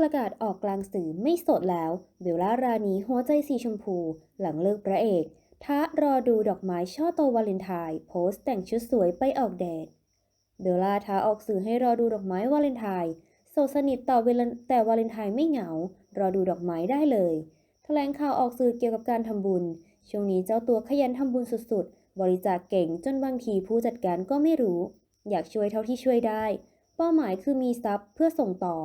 ประกาศออกกลางสื่อไม่สดแล้วเบลล่ารานีหัวใจสีชมพู หลังเลิกพระเอกท้ารอดูดอกไม้ช่อโตวาเลนไทน์โพสต์แต่งชุดสวยไปออกแดดเบลล่าท้าออกสื่อให้รอดูดอกไม้วาเลนไทน์โสดสนิทต่อเวลาแต่วาเลนไทน์ไม่เหงา รอดูดอกไม้ได้เลยแถลงข่าวออกสื่อเกี่ยวกับการทำบุญ ช่วงนี้เจ้าตัวขยันทำบุญสุดๆ บริจาคเก่งจนบางทีผู้จัดการก็ไม่รู้ อยากช่วยเท่าที่ช่วยได้ เป้าหมายคือมีทรัพย์เพื่อส่งต่อ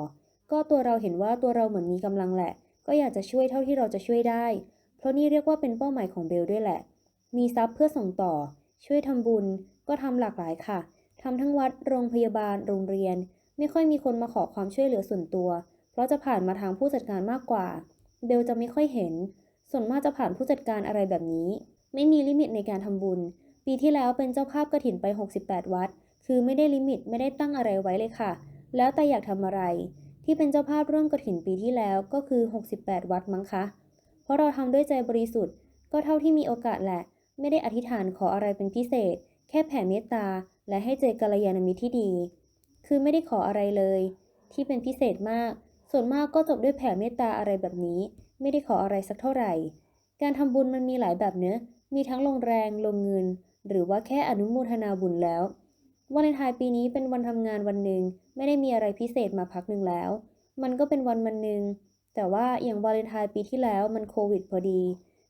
ก็ตัวเราเห็นว่าตัวเราเหมือนมีกำลังแหละ ก็อยากจะช่วยเท่าที่เราจะช่วยได้ เพราะนี่เรียกว่าเป็นเป้าหมายของเบลด้วยแหละ มีทรัพย์เพื่อส่งต่อ ช่วยทำบุญ ก็ทำหลากหลายค่ะทำทั้งวัด โรงพยาบาล โรงเรียน ไม่ค่อยมีคนมาขอความช่วยเหลือส่วนตัว เพราะจะผ่านมาทางผู้จัดการมากกว่า เบลจะไม่ค่อยเห็น ส่วนมากจะผ่านผู้จัดการอะไรแบบนี้ ไม่มีลิมิตในการทำบุญ ปีที่แล้วเป็นเจ้าภาพกระถินไป 68 วัด คือไม่ได้ลิมิต ไม่ได้ตั้งอะไรไว้เลยค่ะ แล้วแต่อยากทำอะไร ที่เป็นเจ้าภาพร่วมกระถินปีที่แล้วก็คือ 68 วัดมั้งคะ เพราะเราทำด้วยใจบริสุทธิ์ ก็เท่าที่มีโอกาสแหละ ไม่ได้อธิษฐานขออะไรเป็นพิเศษ แค่แผ่เมตตา และให้เจอกัลยาณมิตรที่ดี คือไม่ได้ขออะไรเลย ที่เป็นพิเศษมาก ส่วนมากก็จบด้วยแผ่เมตตาอะไรแบบนี้ ไม่ได้ขออะไรสักเท่าไหร่ การทำบุญมันมีหลายแบบเนอะมีทั้งลงแรงลงเงิน หรือว่าแค่อนุโมทนาบุญแล้ว วาเลนไทน์ปีนี้เป็นวันทำงานวันหนึ่งไม่ได้มีอะไรพิเศษมาพักหนึ่งแล้ว มันก็เป็นวันวันหนึ่งแต่ว่าอย่างวาเลนไทน์ปีที่แล้วมันโควิดพอดี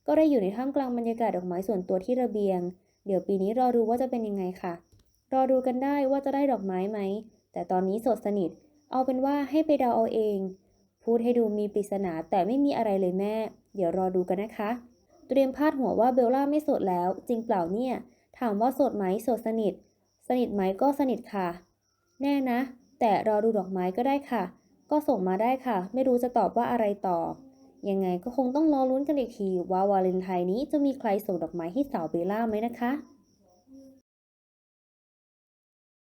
ก็ได้อยู่ในท่ามกลางบรรยากาศดอกไม้ส่วนตัวที่ระเบียง เดี๋ยวปีนี้รอดูว่าจะเป็นยังไงค่ะ รอดูกันได้ว่าจะได้ดอกไม้ไหม แต่ตอนนี้โสดสนิท เอาเป็นว่าให้ไปเดาเอาเอง พูดให้ดูมีปริศนาแต่ไม่มีอะไรเลยแม่ เดี๋ยวรอดูกันนะคะ เตรียมพาดหัวว่าเบลล่าไม่โสดแล้ว จริงเปล่าเนี่ย ถามว่าโสดไหมโสดสนิท สนิทไหมก็สนิทค่ะ แน่นะ แต่รอดูดอกไม้ก็ได้ค่ะ ก็ส่งมาได้ค่ะ ไม่รู้จะตอบว่าอะไรตอบ ยังไงก็คงต้องรอลุ้นกันอีกทีว่าวาเลนไทน์นี้จะมีใครส่งดอกไม้ให้สาวเบลล่าไหมนะคะ